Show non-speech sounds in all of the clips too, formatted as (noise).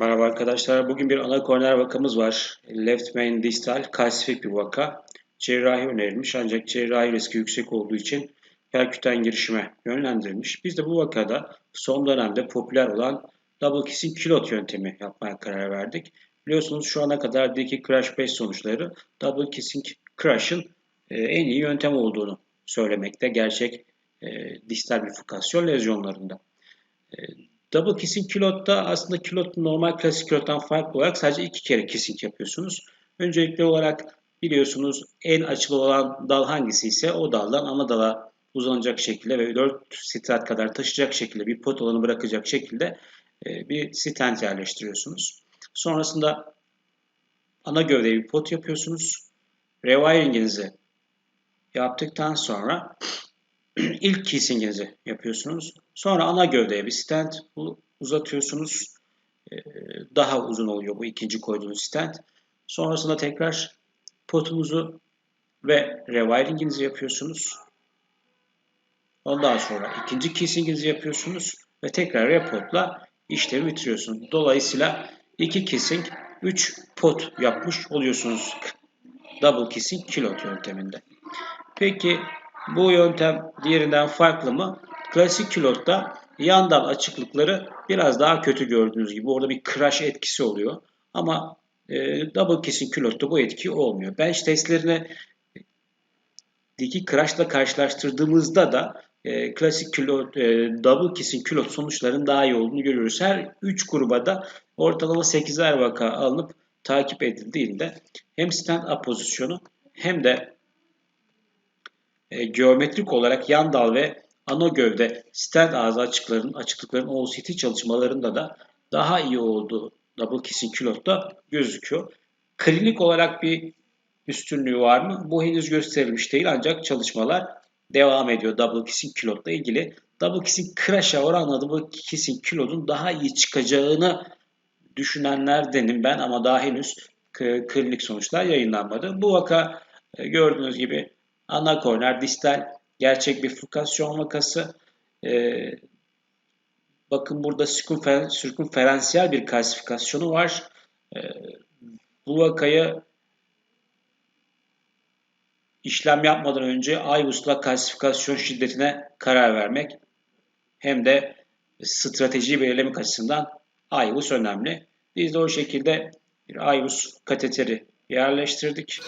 Merhaba arkadaşlar. Bugün bir ana korner vakamız var. Left main distal kalsifik bir vaka. Cerrahi önerilmiş ancak cerrahi riski yüksek olduğu için perküten girişime yönlendirilmiş. Biz de bu vakada son dönemde popüler olan double kissing kilot yöntemi yapmaya karar verdik. Biliyorsunuz şu ana kadar Diki Crash 5 sonuçları double kissing crash'ın e, en iyi yöntem olduğunu söylemekte. Gerçek e, distal bifurkasyon lezyonlarında. Double kissing kilotta aslında kilot normal klasik kilottan farklı olarak sadece iki kere kissing yapıyorsunuz. Öncelikli olarak biliyorsunuz en açılı olan dal hangisi ise o daldan ana dala uzanacak şekilde ve 4 strat kadar taşıyacak şekilde bir pot alanı bırakacak şekilde e, bir stent yerleştiriyorsunuz. Sonrasında ana gövdeye bir pot yapıyorsunuz. Rewiring'inizi yaptıktan sonra (clears throat) ilk kissinginizi yapıyorsunuz. Sonra ana gövdeye bir stent uzatıyorsunuz. Ee, daha uzun oluyor bu ikinci koyduğunuz stent. Sonrasında tekrar potunuzu ve rewiringinizi yapıyorsunuz. Ondan sonra ikinci kissinginizi yapıyorsunuz ve tekrar repotla işlemi bitiriyorsunuz. Dolayısıyla iki kissing 3 pot yapmış oluyorsunuz. Double kissing kilot yönteminde. Peki bu yöntem diğerinden farklı mı? Klasik kilotta yan dal açıklıkları biraz daha kötü gördüğünüz gibi. Orada bir crash etkisi oluyor. Ama e, double kissing kilotta bu etki olmuyor. Bench testlerini diki crash'la karşılaştırdığımızda da e, klasik külot, e, double kissing külot sonuçların daha iyi olduğunu görüyoruz. Her 3 gruba da ortalama 8'er vaka alınıp takip edildiğinde hem stand-up pozisyonu hem de e, geometrik olarak yan dal ve ana gövde stent ağzı açıkların, açıklıkların OCT çalışmalarında da daha iyi olduğu double kissing külotta gözüküyor. Klinik olarak bir üstünlüğü var mı? Bu henüz gösterilmiş değil ancak çalışmalar devam ediyor double kissing kilotla ilgili. Double kissing crash'a oranla double kissing kilodun daha iyi çıkacağını düşünenlerdenim ben ama daha henüz klinik sonuçlar yayınlanmadı. Bu vaka e, gördüğünüz gibi ana korner distal gerçek bir fukasyon vakası. Ee, bakın burada sirkümferensiyel bir kalsifikasyonu var. Ee, bu vakayı işlem yapmadan önce IBUS'la kalsifikasyon şiddetine karar vermek hem de stratejiyi belirlemek açısından IBUS önemli. Biz de o şekilde bir IBUS kateteri yerleştirdik.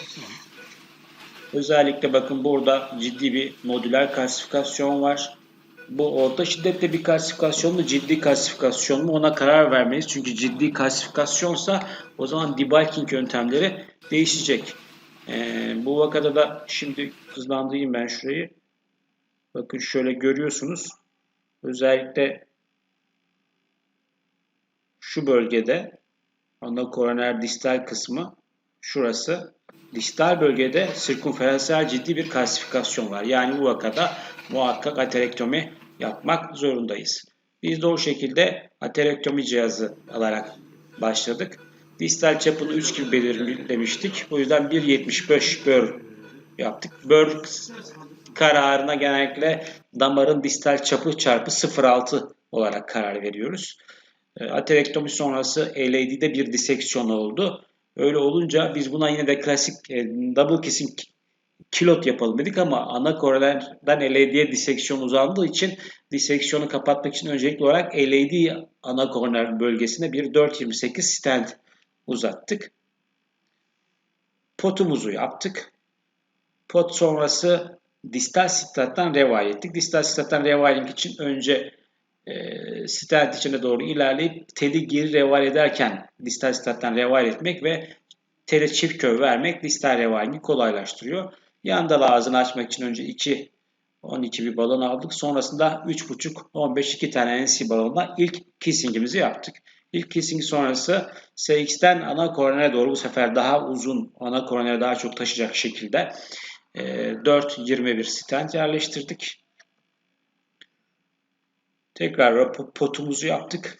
Özellikle bakın burada ciddi bir modüler kalsifikasyon var. Bu orta şiddette bir kalsifikasyon mu ciddi kalsifikasyon mu ona karar vermeyiz. Çünkü ciddi kalsifikasyonsa o zaman debulking yöntemleri değişecek. Ee, bu vakada da şimdi hızlandırayım ben şurayı. Bakın şöyle görüyorsunuz. Özellikle şu bölgede ana koroner distal kısmı şurası distal bölgede sirkumferansiyel ciddi bir kalsifikasyon var. Yani bu vakada muhakkak aterektomi yapmak zorundayız. Biz de o şekilde aterektomi cihazı alarak başladık. Distal çapını 3 gibi belirlemiştik. O yüzden 1.75 bör yaptık. Bör kararına genellikle damarın distal çapı çarpı 0.6 olarak karar veriyoruz. Ee, aterektomi sonrası LAD'de bir diseksiyon oldu. Öyle olunca biz buna yine de klasik e, double kissing kilot yapalım dedik ama ana korelerden LAD'ye diseksiyon uzandığı için diseksiyonu kapatmak için öncelikli olarak LAD ana korner bölgesine bir 4.28 stent uzattık. Potumuzu yaptık. Pot sonrası distal stat'tan revire ettik. Distal stat'tan rewiring için önce e, stent içine doğru ilerleyip teli geri reval ederken distal stat'tan reval etmek ve tele çift kör vermek distal revalini kolaylaştırıyor. Yan dal ağzını açmak için önce 2 12 bir balon aldık. Sonrasında 3.5 15 2 tane NC balonla ilk kissingimizi yaptık. İlk kissing sonrası SX'ten ana koronere doğru bu sefer daha uzun ana koronere daha çok taşıyacak şekilde 4-21 stent yerleştirdik. Tekrar potumuzu yaptık.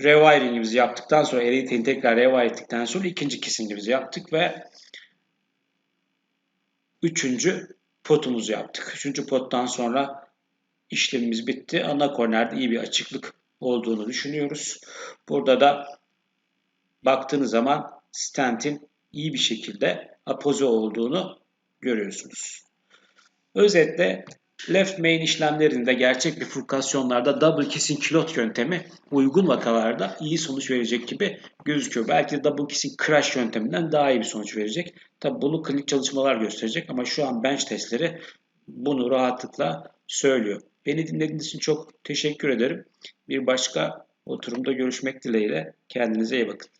Rewiring'imizi yaptıktan sonra Elite'ini tekrar rewire ettikten sonra ikinci kissingimizi yaptık ve üçüncü potumuzu yaptık. Üçüncü pottan sonra işlemimiz bitti. Ana kornerde iyi bir açıklık olduğunu düşünüyoruz. Burada da baktığınız zaman stentin iyi bir şekilde apoze olduğunu görüyorsunuz. Özetle left main işlemlerinde gerçek bifurkasyonlarda double kissing kilot yöntemi uygun vakalarda iyi sonuç verecek gibi gözüküyor. Belki double kissing crash yönteminden daha iyi bir sonuç verecek. Tabi bunu klinik çalışmalar gösterecek ama şu an bench testleri bunu rahatlıkla söylüyor. Beni dinlediğiniz için çok teşekkür ederim. Bir başka oturumda görüşmek dileğiyle kendinize iyi bakın.